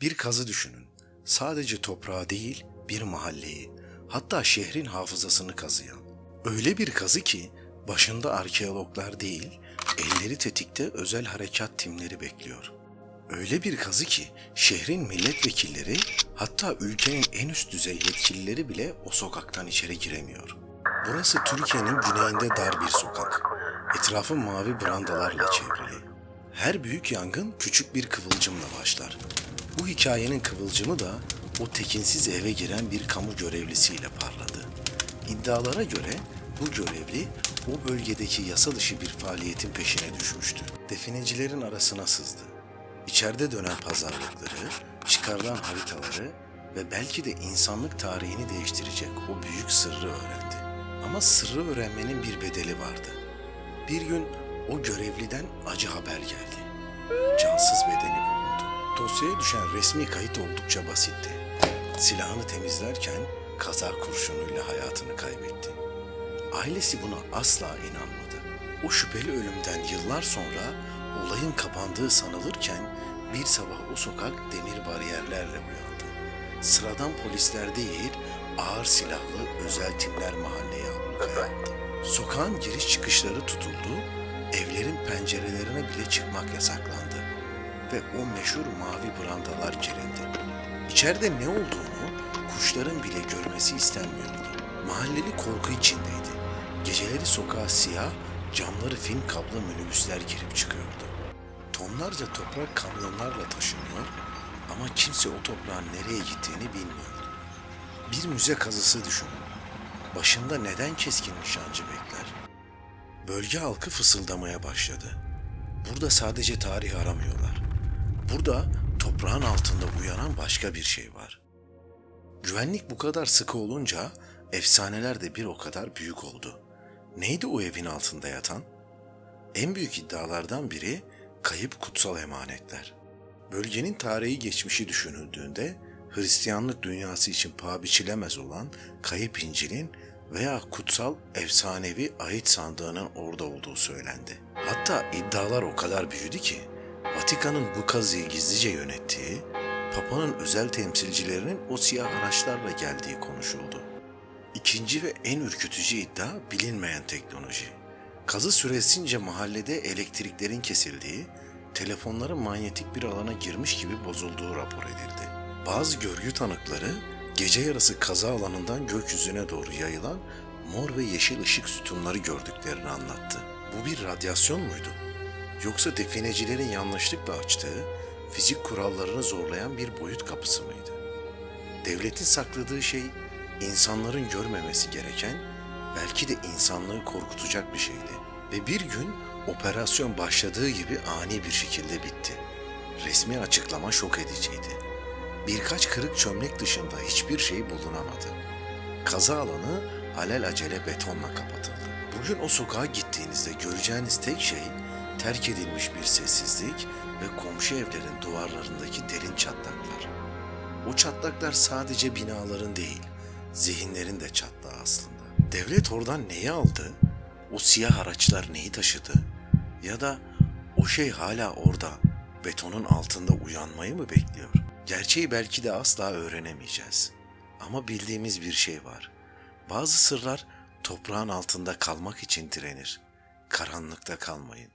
Bir kazı düşünün. Sadece toprağı değil, bir mahalleyi, hatta şehrin hafızasını kazıyan. Öyle bir kazı ki başında arkeologlar değil, elleri tetikte özel harekat timleri bekliyor. Öyle bir kazı ki şehrin milletvekilleri hatta ülkenin en üst düzey yetkilileri bile o sokaktan içeri giremiyor. Burası Türkiye'nin güneyinde dar bir sokak. Etrafı mavi brandalarla çevrili. Her büyük yangın küçük bir kıvılcımla başlar. Bu hikayenin kıvılcımı da o tekinsiz eve giren bir kamu görevlisiyle parladı. İddialara göre bu görevli o bölgedeki yasa dışı bir faaliyetin peşine düşmüştü. Definecilerin arasına sızdı. İçeride dönen pazarlıkları, çıkarılan haritaları ve belki de insanlık tarihini değiştirecek o büyük sırrı öğrendi. Ama sırrı öğrenmenin bir bedeli vardı. Bir gün o görevliden acı haber geldi. Cansız bedeni bulundu. Dosyaya düşen resmi kayıt oldukça basitti. Silahını temizlerken kaza kurşunuyla hayatını kaybetti. Ailesi buna asla inanmadı. O şüpheli ölümden yıllar sonra olayın kapandığı sanılırken bir sabah o sokak demir bariyerlerle uyandı. Sıradan polisler değil, ağır silahlı özel timler mahalleye ablukaya aldı. Sokağın giriş çıkışları tutuldu, evlerin pencerelerine bile çıkmak yasaklandı. Ve o meşhur mavi brandalar gerildi. İçeride ne olduğunu kuşların bile görmesi istenmiyordu. Mahalleli korku içindeydi. Geceleri sokağa siyah, camları film kablo minibüsler girip çıkıyordu. Tonlarca toprak kamyonlarla taşınıyor ama kimse o toprağın nereye gittiğini bilmiyordu. Bir müze kazısı düşünün. Başında neden keskin nişancı bekler? Bölge halkı fısıldamaya başladı. Burada sadece tarih aramıyorlar. Burada toprağın altında uyanan başka bir şey var. Güvenlik bu kadar sıkı olunca efsaneler de bir o kadar büyük oldu. Neydi o evin altında yatan? En büyük iddialardan biri kayıp kutsal emanetler. Bölgenin tarihi geçmişi düşünüldüğünde Hristiyanlık dünyası için paha biçilemez olan kayıp İncil'in veya kutsal efsanevi ahit sandığının orada olduğu söylendi. Hatta iddialar o kadar büyüdü ki Vatikan'ın bu kazıyı gizlice yönettiği, Papa'nın özel temsilcilerinin o siyah araçlarla geldiği konuşuldu. İkinci ve en ürkütücü iddia bilinmeyen teknoloji. Kazı süresince mahallede elektriklerin kesildiği, telefonların manyetik bir alana girmiş gibi bozulduğu rapor edildi. Bazı görgü tanıkları gece yarısı kaza alanından gökyüzüne doğru yayılan mor ve yeşil ışık sütunları gördüklerini anlattı. Bu bir radyasyon muydu? Yoksa definecilerin yanlışlıkla açtığı, fizik kurallarını zorlayan bir boyut kapısı mıydı? Devletin sakladığı şey insanların görmemesi gereken, belki de insanlığı korkutacak bir şeydi. Ve bir gün operasyon başladığı gibi ani bir şekilde bitti. Resmi açıklama şok ediciydi. Birkaç kırık çömlek dışında hiçbir şey bulunamadı. Kaza alanı alelacele betonla kapatıldı. Bugün o sokağa gittiğinizde göreceğiniz tek şey terk edilmiş bir sessizlik ve komşu evlerin duvarlarındaki derin çatlaklar. O çatlaklar sadece binaların değil, zihinlerin de çatlağı aslında. Devlet oradan neyi aldı? O siyah araçlar neyi taşıdı? Ya da o şey hala orada, betonun altında uyanmayı mı bekliyor? Gerçeği belki de asla öğrenemeyeceğiz. Ama bildiğimiz bir şey var. Bazı sırlar toprağın altında kalmak için direnir. Karanlıkta kalmayın.